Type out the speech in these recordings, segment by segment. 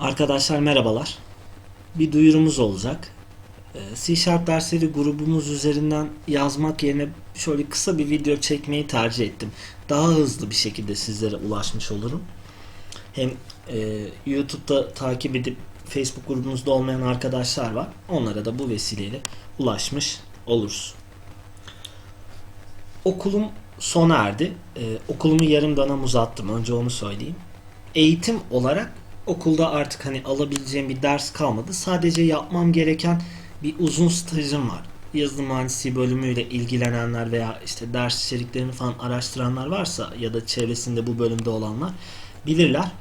Arkadaşlar merhabalar. Bir duyurumuz olacak. Ee, C Sharp dersleri grubumuz üzerinden yazmak yerine şöyle kısa bir video çekmeyi tercih ettim. Daha hızlı bir şekilde sizlere ulaşmış olurum. Hem e, YouTube'da takip edip Facebook grubumuzda olmayan arkadaşlar var. Onlara da bu vesileyle ulaşmış oluruz. Okulum sona erdi. Ee, okulumu yarım dönem uzattım. Önce onu söyleyeyim. Eğitim olarak okulda artık hani alabileceğim bir ders kalmadı. Sadece yapmam gereken bir uzun stajım var. Yazılım mühendisliği bölümüyle ilgilenenler veya işte ders içeriklerini falan araştıranlar varsa ya da çevresinde bu bölümde olanlar bilirler.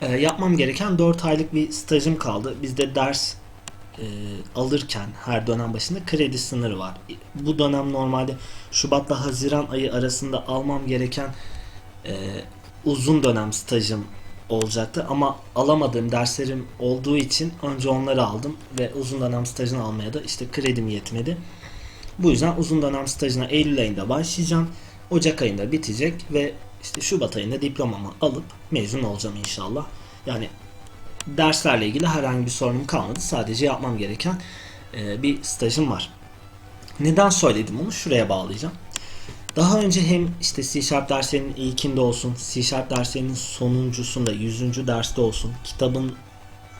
Ee, yapmam gereken 4 aylık bir stajım kaldı. Bizde ders e, alırken her dönem başında kredi sınırı var. Bu dönem normalde Şubat'la Haziran ayı arasında almam gereken e, uzun dönem stajım olacaktı ama alamadığım derslerim olduğu için önce onları aldım ve uzun dönem stajını almaya da işte kredim yetmedi. Bu yüzden uzun dönem stajına Eylül ayında başlayacağım. Ocak ayında bitecek ve işte Şubat ayında diplomamı alıp mezun olacağım inşallah. Yani derslerle ilgili herhangi bir sorunum kalmadı. Sadece yapmam gereken e, bir stajım var. Neden söyledim onu? Şuraya bağlayacağım. Daha önce hem işte C Sharp derslerinin ilkinde olsun, C Sharp derslerinin sonuncusunda, 100. derste olsun, kitabın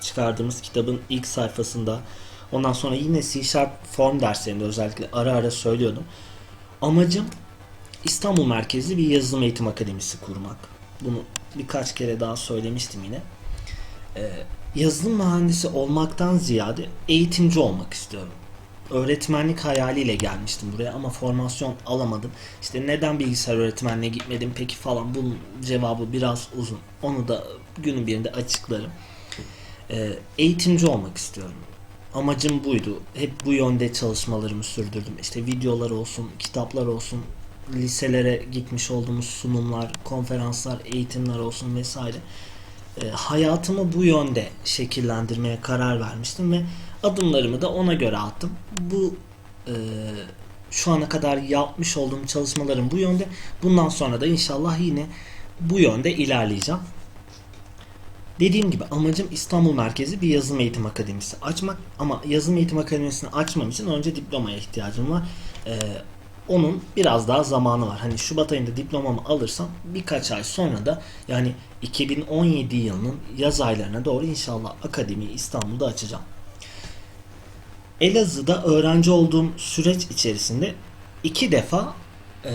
çıkardığımız kitabın ilk sayfasında, ondan sonra yine C Sharp form derslerinde özellikle ara ara söylüyordum. Amacım İstanbul merkezli bir yazılım eğitim akademisi kurmak. Bunu birkaç kere daha söylemiştim yine. Ee, yazılım mühendisi olmaktan ziyade eğitimci olmak istiyorum öğretmenlik hayaliyle gelmiştim buraya ama formasyon alamadım. İşte neden bilgisayar öğretmenliğe gitmedim peki falan bunun cevabı biraz uzun. Onu da günün birinde açıklarım. Ee, eğitimci olmak istiyorum. Amacım buydu. Hep bu yönde çalışmalarımı sürdürdüm. İşte videolar olsun, kitaplar olsun, liselere gitmiş olduğumuz sunumlar, konferanslar, eğitimler olsun vesaire. Ee, hayatımı bu yönde şekillendirmeye karar vermiştim ve adımlarımı da ona göre attım. Bu e, şu ana kadar yapmış olduğum çalışmalarım bu yönde. Bundan sonra da inşallah yine bu yönde ilerleyeceğim. Dediğim gibi amacım İstanbul merkezi bir yazılım eğitim akademisi açmak ama yazılım eğitim akademisini açmam için önce diplomaya ihtiyacım var. Ee, onun biraz daha zamanı var. Hani Şubat ayında diplomamı alırsam birkaç ay sonra da yani 2017 yılının yaz aylarına doğru inşallah akademiyi İstanbul'da açacağım. Elazığ'da öğrenci olduğum süreç içerisinde iki defa e,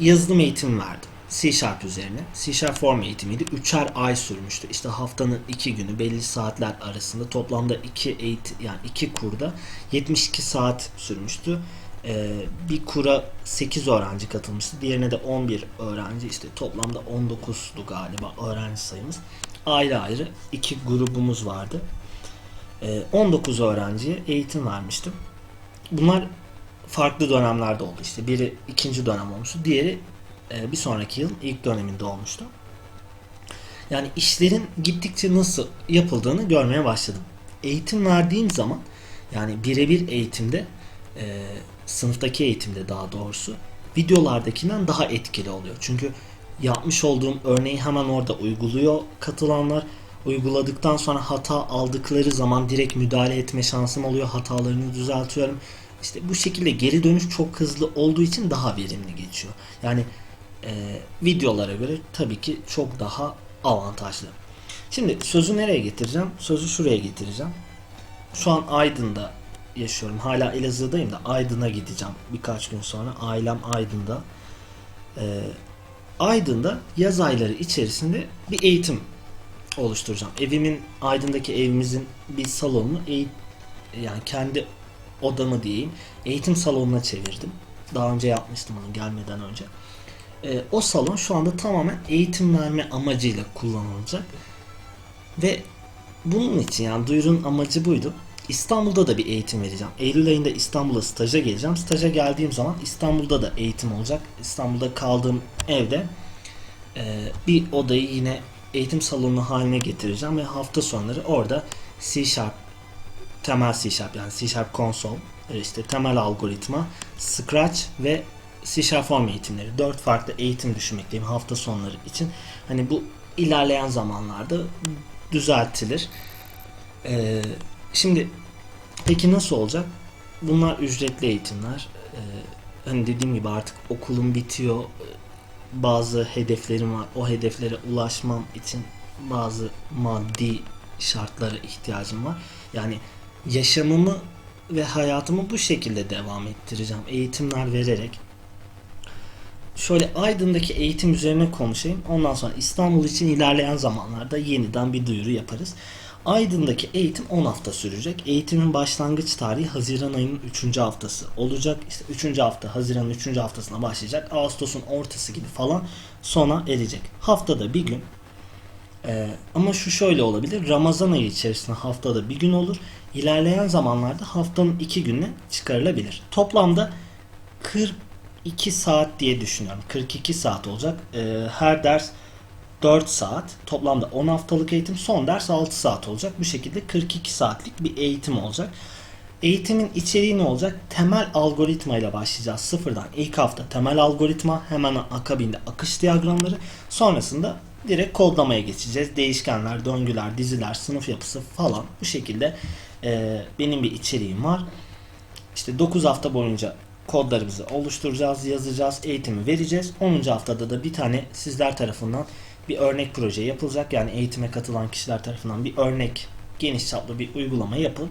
yazılım eğitimi verdim. C Sharp üzerine. C Sharp form eğitimiydi. Üçer ay sürmüştü. İşte haftanın iki günü belli saatler arasında toplamda iki eğitim yani iki kurda 72 saat sürmüştü. Ee, bir kura 8 öğrenci katılmıştı. Diğerine de 11 öğrenci işte toplamda 19'du galiba öğrenci sayımız. Ayrı ayrı iki grubumuz vardı. 19 ee, öğrenciye eğitim vermiştim. Bunlar farklı dönemlerde oldu işte. Biri ikinci dönem olmuştu. Diğeri e, bir sonraki yıl ilk döneminde olmuştu. Yani işlerin gittikçe nasıl yapıldığını görmeye başladım. Eğitim verdiğim zaman yani birebir eğitimde e, sınıftaki eğitimde daha doğrusu videolardakinden daha etkili oluyor. Çünkü yapmış olduğum örneği hemen orada uyguluyor katılanlar uyguladıktan sonra hata aldıkları zaman direkt müdahale etme şansım oluyor. Hatalarını düzeltiyorum. İşte bu şekilde geri dönüş çok hızlı olduğu için daha verimli geçiyor. Yani e, videolara göre tabii ki çok daha avantajlı. Şimdi sözü nereye getireceğim? Sözü şuraya getireceğim. Şu an Aydın'da yaşıyorum. Hala Elazığ'dayım da Aydın'a gideceğim birkaç gün sonra. Ailem Aydın'da. Ee, Aydın'da yaz ayları içerisinde bir eğitim oluşturacağım. Evimin Aydın'daki evimizin bir salonunu eğit yani kendi odamı diyeyim eğitim salonuna çevirdim. Daha önce yapmıştım onu gelmeden önce. E, o salon şu anda tamamen eğitim verme amacıyla kullanılacak. Ve bunun için yani duyurun amacı buydu. İstanbul'da da bir eğitim vereceğim. Eylül ayında İstanbul'a staja geleceğim. Staja geldiğim zaman İstanbul'da da eğitim olacak. İstanbul'da kaldığım evde e, bir odayı yine eğitim salonu haline getireceğim ve hafta sonları orada C Sharp temel C Sharp yani C Sharp konsol e, işte temel algoritma, Scratch ve C Sharp form eğitimleri. Dört farklı eğitim düşünmekteyim hafta sonları için. Hani bu ilerleyen zamanlarda düzeltilir. Ee, şimdi peki nasıl olacak? Bunlar ücretli eğitimler. Ee, hani dediğim gibi artık okulum bitiyor. Bazı hedeflerim var. O hedeflere ulaşmam için bazı maddi şartlara ihtiyacım var. Yani yaşamımı ve hayatımı bu şekilde devam ettireceğim. Eğitimler vererek. Şöyle Aydın'daki eğitim üzerine konuşayım. Ondan sonra İstanbul için ilerleyen zamanlarda yeniden bir duyuru yaparız. Aydın'daki eğitim 10 hafta sürecek. Eğitimin başlangıç tarihi Haziran ayının 3. haftası olacak. İşte 3. hafta Haziran'ın 3. haftasına başlayacak. Ağustos'un ortası gibi falan sona erecek. Haftada bir gün. Ee, ama şu şöyle olabilir. Ramazan ayı içerisinde haftada bir gün olur. İlerleyen zamanlarda haftanın iki gününe çıkarılabilir. Toplamda 42 saat diye düşünüyorum. 42 saat olacak. Ee, her ders 4 saat. Toplamda 10 haftalık eğitim. Son ders 6 saat olacak. Bu şekilde 42 saatlik bir eğitim olacak. Eğitimin içeriği ne olacak? Temel algoritma ile başlayacağız sıfırdan. İlk hafta temel algoritma, hemen akabinde akış diyagramları, sonrasında direkt kodlamaya geçeceğiz. Değişkenler, döngüler, diziler, sınıf yapısı falan bu şekilde e, benim bir içeriğim var. İşte 9 hafta boyunca kodlarımızı oluşturacağız, yazacağız, eğitimi vereceğiz. 10. haftada da bir tane sizler tarafından bir örnek proje yapılacak. Yani eğitime katılan kişiler tarafından bir örnek geniş çaplı bir uygulama yapılıp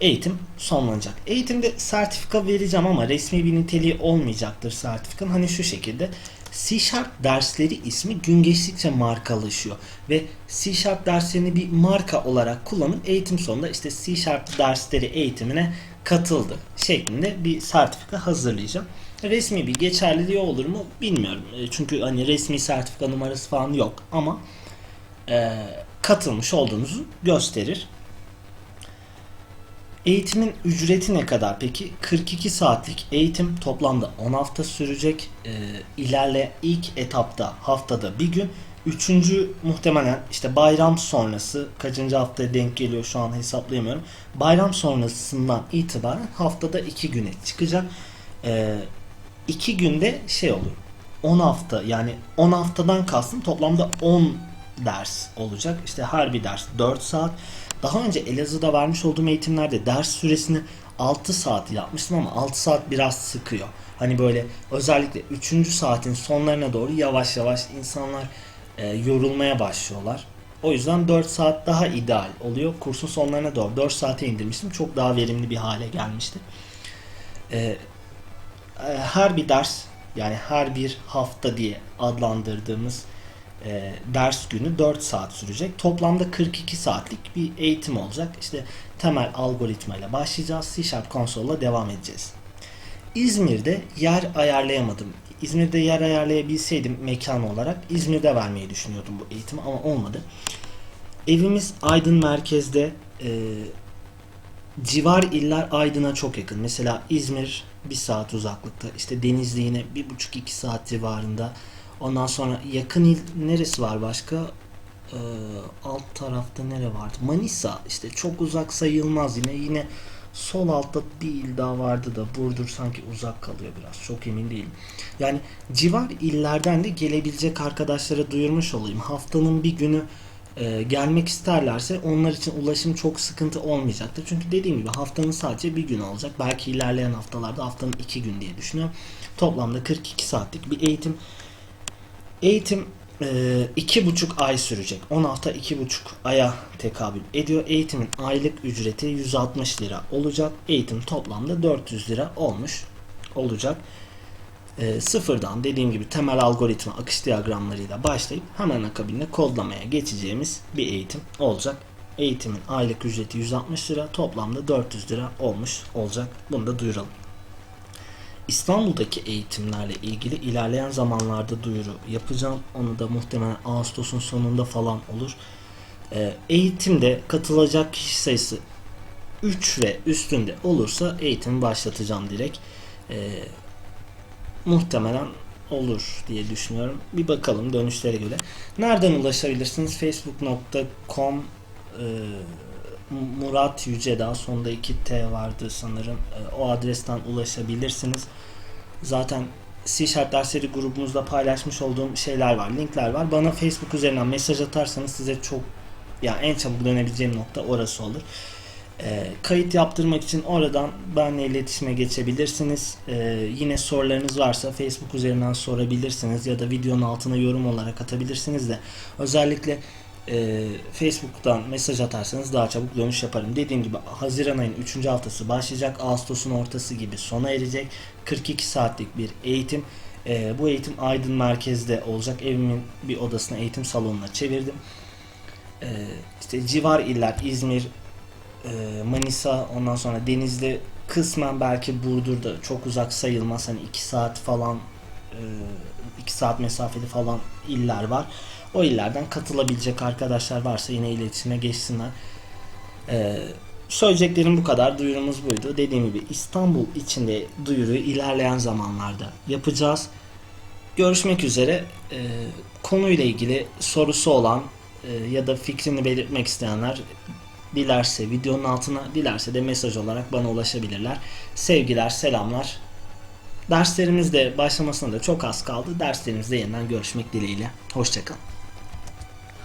eğitim sonlanacak. Eğitimde sertifika vereceğim ama resmi bir niteliği olmayacaktır sertifikanın. Hani şu şekilde C Sharp dersleri ismi gün geçtikçe markalaşıyor ve C Sharp derslerini bir marka olarak kullanıp eğitim sonunda işte C Sharp dersleri eğitimine katıldı şeklinde bir sertifika hazırlayacağım resmi bir geçerli geçerliliği olur mu bilmiyorum. E, çünkü hani resmi sertifika numarası falan yok ama e, katılmış olduğunuzu gösterir. Eğitimin ücreti ne kadar peki? 42 saatlik eğitim toplamda 10 hafta sürecek. E, ilerle ilk etapta haftada bir gün. Üçüncü muhtemelen işte bayram sonrası kaçıncı haftaya denk geliyor şu an hesaplayamıyorum. Bayram sonrasından itibaren haftada iki güne çıkacak. E, 2 günde şey olur. 10 hafta yani 10 haftadan kastım toplamda 10 ders olacak. İşte her bir ders 4 saat. Daha önce Elazığ'da vermiş olduğum eğitimlerde ders süresini 6 saat yapmıştım ama 6 saat biraz sıkıyor. Hani böyle özellikle 3. saatin sonlarına doğru yavaş yavaş insanlar e, yorulmaya başlıyorlar. O yüzden 4 saat daha ideal oluyor. Kursun sonlarına doğru 4 saate indirmiştim. Çok daha verimli bir hale gelmişti. E, her bir ders yani her bir hafta diye adlandırdığımız e, ders günü 4 saat sürecek. Toplamda 42 saatlik bir eğitim olacak. İşte temel algoritma ile başlayacağız. C Sharp konsolla devam edeceğiz. İzmir'de yer ayarlayamadım. İzmir'de yer ayarlayabilseydim mekan olarak İzmir'de vermeyi düşünüyordum bu eğitimi ama olmadı. Evimiz Aydın merkezde. E, civar iller Aydın'a çok yakın. Mesela İzmir bir saat uzaklıkta. İşte Denizli yine bir buçuk iki saat civarında. Ondan sonra yakın il neresi var başka? Ee, alt tarafta nere vardı? Manisa işte çok uzak sayılmaz yine. Yine sol altta bir il daha vardı da Burdur sanki uzak kalıyor biraz. Çok emin değilim. Yani civar illerden de gelebilecek arkadaşlara duyurmuş olayım. Haftanın bir günü e, gelmek isterlerse onlar için ulaşım çok sıkıntı olmayacaktır. Çünkü dediğim gibi haftanın sadece bir gün olacak. Belki ilerleyen haftalarda haftanın iki gün diye düşünüyorum. Toplamda 42 saatlik bir eğitim. Eğitim e, iki buçuk ay sürecek. 10 hafta iki buçuk aya tekabül ediyor. Eğitimin aylık ücreti 160 lira olacak. Eğitim toplamda 400 lira olmuş olacak. E, sıfırdan dediğim gibi temel algoritma akış diyagramlarıyla başlayıp hemen akabinde kodlamaya geçeceğimiz bir eğitim olacak. Eğitimin aylık ücreti 160 lira toplamda 400 lira olmuş olacak. Bunu da duyuralım. İstanbul'daki eğitimlerle ilgili ilerleyen zamanlarda duyuru yapacağım. Onu da muhtemelen Ağustos'un sonunda falan olur. Ee, eğitimde katılacak kişi sayısı 3 ve üstünde olursa eğitimi başlatacağım direkt. Ee, muhtemelen olur diye düşünüyorum. Bir bakalım dönüşlere göre. Nereden ulaşabilirsiniz? facebook.com e, Murat Yücedağ sonunda 2 T vardı sanırım. E, o adresten ulaşabilirsiniz. Zaten C Sharp dersleri grubumuzda paylaşmış olduğum şeyler var, linkler var. Bana Facebook üzerinden mesaj atarsanız size çok yani en çabuk dönebileceğim nokta orası olur. Ee, kayıt yaptırmak için oradan benimle iletişime geçebilirsiniz. Ee, yine sorularınız varsa Facebook üzerinden sorabilirsiniz ya da videonun altına yorum olarak atabilirsiniz de özellikle e, Facebook'tan mesaj atarsanız daha çabuk dönüş yaparım. Dediğim gibi Haziran ayının 3. haftası başlayacak. Ağustos'un ortası gibi sona erecek. 42 saatlik bir eğitim. Ee, bu eğitim Aydın merkezde olacak. Evimin bir odasına eğitim salonuna çevirdim. Ee, işte civar iller İzmir, e, Manisa, ondan sonra Denizli, kısmen belki Burdur'da çok uzak sayılmaz. Hani 2 saat falan 2 saat mesafeli falan iller var. O illerden katılabilecek arkadaşlar varsa yine iletişime geçsinler. Ee, söyleyeceklerim bu kadar. Duyurumuz buydu. Dediğim gibi İstanbul içinde duyuruyu ilerleyen zamanlarda yapacağız. Görüşmek üzere. Ee, konuyla ilgili sorusu olan e, ya da fikrini belirtmek isteyenler dilerse videonun altına dilerse de mesaj olarak bana ulaşabilirler. Sevgiler, selamlar. Derslerimiz de başlamasına da çok az kaldı. Derslerimizde yeniden görüşmek dileğiyle. Hoşçakalın.